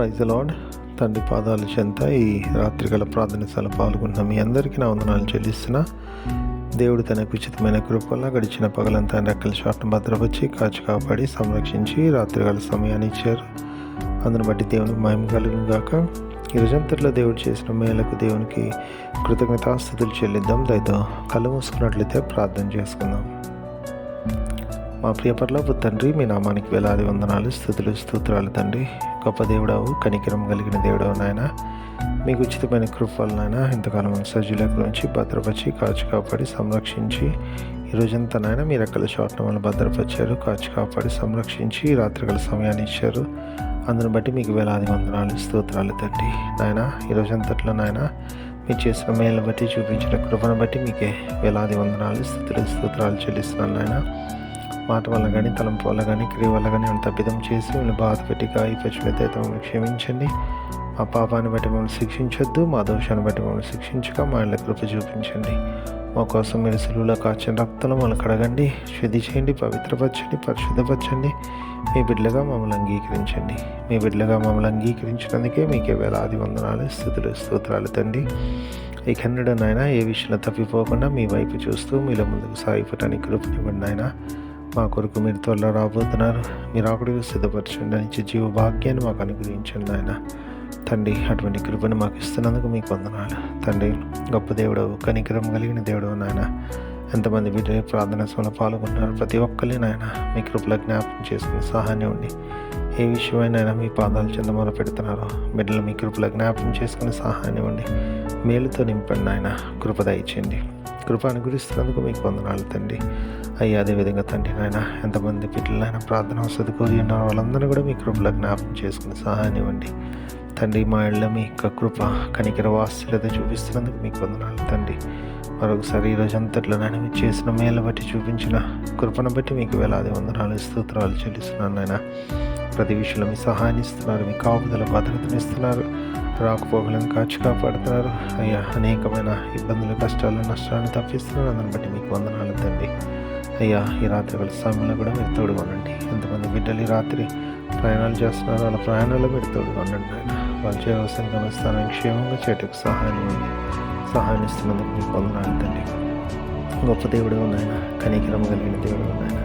Praise lord తండ్రి పాదాల చెంత ఈ రాత్రికాల ప్రార్థనశాల పాల్గొన్న మీ అందరికీ నా వందనాలు చెల్లిస్తున్నా. దేవుడు తనకు ఉచితమైన కృపల్ల గడిచిన పగలంతా రెక్కల షాట్ను భద్రపరిచి కాచి కాపాడి సంరక్షించి రాత్రికాల సమయాన్ని ఇచ్చారు. అందును బట్టి దేవునికి మయం కలుగును గాక. ఈ రోజంతట్లో దేవుడు చేసిన మేలకు దేవునికి కృతజ్ఞతాస్థుతులు చెల్లిద్దాం. దయతో కళ్ళు మూసుకున్నట్లయితే ప్రార్థన చేసుకుందాం. మా ప్రియ పరలోపు తండ్రి మీ నామానికి వేలాది వందనాలు స్థుతులు స్తోత్రాలు తండ్రి. గొప్ప దేవుడవు కనికరం కలిగిన దేవుడవు నాయన. మీకు ఉచితమైన కృపలు నాయన. ఇంతకాలం సజ్జులకు నుంచి భద్రపరిచి కాచి కాపాడి సంరక్షించి ఈ రోజంతా నాయన మీ రెక్కల చోట్ల వల్ల భద్రపరిచారు కాచి కాపాడి సంరక్షించి ఈ రాత్రిగల సమయాన్ని ఇచ్చారు. అందును బట్టి మీకు వేలాది వందనాలు స్తోత్రాలు తండ్రి. నాయన ఈ రోజంతట్లో నాయన మీరు చేసిన మేలు బట్టి చూపించిన కృపను బట్టి మీకే వేలాది వందనాలు స్థుతులు స్తోత్రాలు చెల్లిస్తున్నాను నాయన. మాట వల్ల కానీ తలంపు వల్ల కానీ క్రియ వల్ల కానీ అంత తప్పిదం చేసి మిమ్మల్ని బాధ పెట్టి గాయపచ్చినైతే మమ్మల్ని క్షమించండి. మా పాపాన్ని బట్టి మమ్మల్ని శిక్షించొద్దు మా దోషాన్ని బట్టి మమ్మల్ని శిక్షించక మా ఇళ్ళ కృప చూపించండి. మా కోసం మీరు సులువులో కాచిన రక్తంలో మమ్మల్ని కడగండి. శుద్ధి చేయండి పవిత్రపరచండి పరిశుద్ధపరచండి. మీ బిడ్డలుగా మమ్మల్ని అంగీకరించండి. మీ బిడ్డలుగా మమ్మల్ని అంగీకరించినందుకే మీకే వేలాది వందనాలు స్థుతులు స్తోత్రాలు తండ్రి. ఈ కన్నడ నాయన ఏ విషయంలో తప్పిపోకుండా మీ వైపు చూస్తూ మీలో ముందుకు సాగిపోవటానికి కృపనివ్వండి నాయన. మా కొరకు మీరు త్వరలో రాబోతున్నారు. మీరు అక్కడికి సిద్ధపరచండి. అని జీవ భాగ్యాన్ని మాకు అనుగ్రహించండి ఆయన తండ్రి అటువంటి కృపను మాకు ఇస్తున్నందుకు మీకు వందనాలు. తండ్రి గొప్ప దేవుడవు కనికరం కలిగిన దేవుడవు నాయన. ఎంతమంది బిడ్డలు ప్రార్థన సభలో పాల్గొన్నారు ప్రతి ఒక్కరిని నాయన మీ కృపలో జ్ఞాపకం చేసుకుని సహాయం ఉండి ఏ విషయమైనా మీ పాదాలు చెంద మొదలు పెడుతున్నారో బిడ్డలు మీ కృపలో జ్ఞాపకం చేసుకుని సహాయం ఇవ్వండి మేలుతో నింపండి నాయన కృప దయచేయండి. కృప అనుగ్రహిస్తున్నందుకు మీకు వందనాలు తండ్రి. అయ్యా అదేవిధంగా తండ్రి నాయన ఎంతమంది పిల్లలైనా ప్రార్థన వసతి కోరి ఉన్నారో వాళ్ళందరూ కూడా మీ కృపలో జ్ఞాపకం చేసుకుని సహాయం ఇవ్వండి తండ్రి మా ఇళ్ళ మీ యొక్క కృప కనికర వాత్సల్యత చూపిస్తున్నందుకు మీకు వందనాలు తండ్రి. మరొకసారి ఈరోజు రోజు అంతట్లో నేను మీరు చేసిన మేలు బట్టి చూపించిన కృపను బట్టి మీకు వేలాది వందనాలు స్తోత్రాలు చెల్లిస్తున్నాను నాయన. ప్రతి విషయంలో మీ సహాయాన్ని ఇస్తున్నారు మీ కాపుదల భద్రతను ఇస్తున్నారు. రాకపోకలను కాచి కాపాడుతున్నారు. అయ్యా అనేకమైన ఇబ్బందులు కష్టాలు నష్టాలను తప్పిస్తున్నారు. అందరిని బట్టి మీకు వందనాలు తండ్రి. అయ్యా ఈ రాత్రి వాళ్ళ సమయంలో కూడా మీరు తోడుకోనండి ఎంతమంది బిడ్డలు ఈ రాత్రి ప్రయాణాలు చేస్తున్నారు వాళ్ళ ప్రయాణాల్లో మీరు తోడుకోనండి ఆయన వాళ్ళు చేయవలసిన గమనిస్తాను క్షేమంగా చేటుకు సహాయం ఉంది సహాయం ఇస్తున్నందుకు మీకు వందనాలు తండ్రి. గొప్ప దేవుడు ఉన్నాయన కనికరం కలిగిన దేవుడు ఉన్నాయన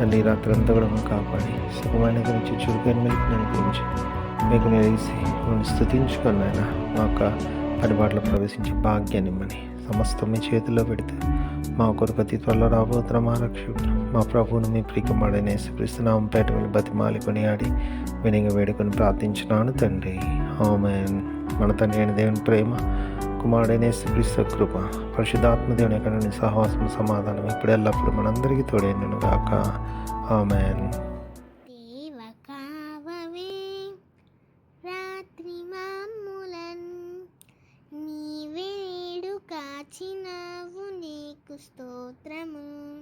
తండ్రి రాత్రంతా రాత్రి అంతా కూడా మాకు కాపాడి సుఖమైన గురించి చురుకైన మెలికి గురించి మీకు నిలిసి మిమ్మల్ని స్థుతించుకొని ఆయన మా యొక్క పరిపాటిలో ప్రవేశించి భాగ్యాన్ని ఇమ్మని సమస్తం మీ చేతిలో పెడితే మా కొరకు అతి త్వరలో రాబోతున్న మా రక్షకుడు మా ప్రభువును మీ ప్రికమాడని యేసుక్రీస్తునామం పేట వెళ్ళి బతిమాలి కొనియాడి వినిగా వేడుకొని ప్రార్థించినాను తండ్రి. ఆమెన్. మన తండ్రి అయిన దేవుని ప్రేమ కుమారుడైన యేసుక్రీస్తు కృప పరిశుద్ధాత్మ దేవుని యొక్క సహవాసం సమాధానం ఇప్పుడు ఎల్లప్పుడు మనందరికీ తోడైనను గాక. ఆమెన్. కాచినావు నీకు స్తోత్రము.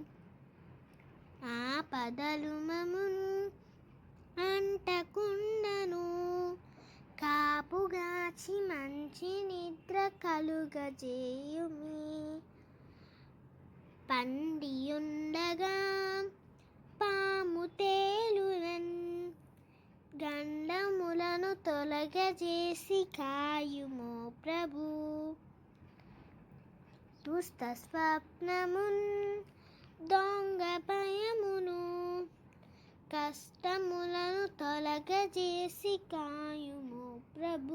ఆ పదలు మమును అంటకుండా కలుగజేయుమి. పండియుండగా పాము తేలునన్ గండములను తొలగజేసి కాయుమో ప్రభు. దుస్త స్వప్నమున్ దొంగ భయమును కష్టములను తొలగజేసి కాయుమో ప్రభు.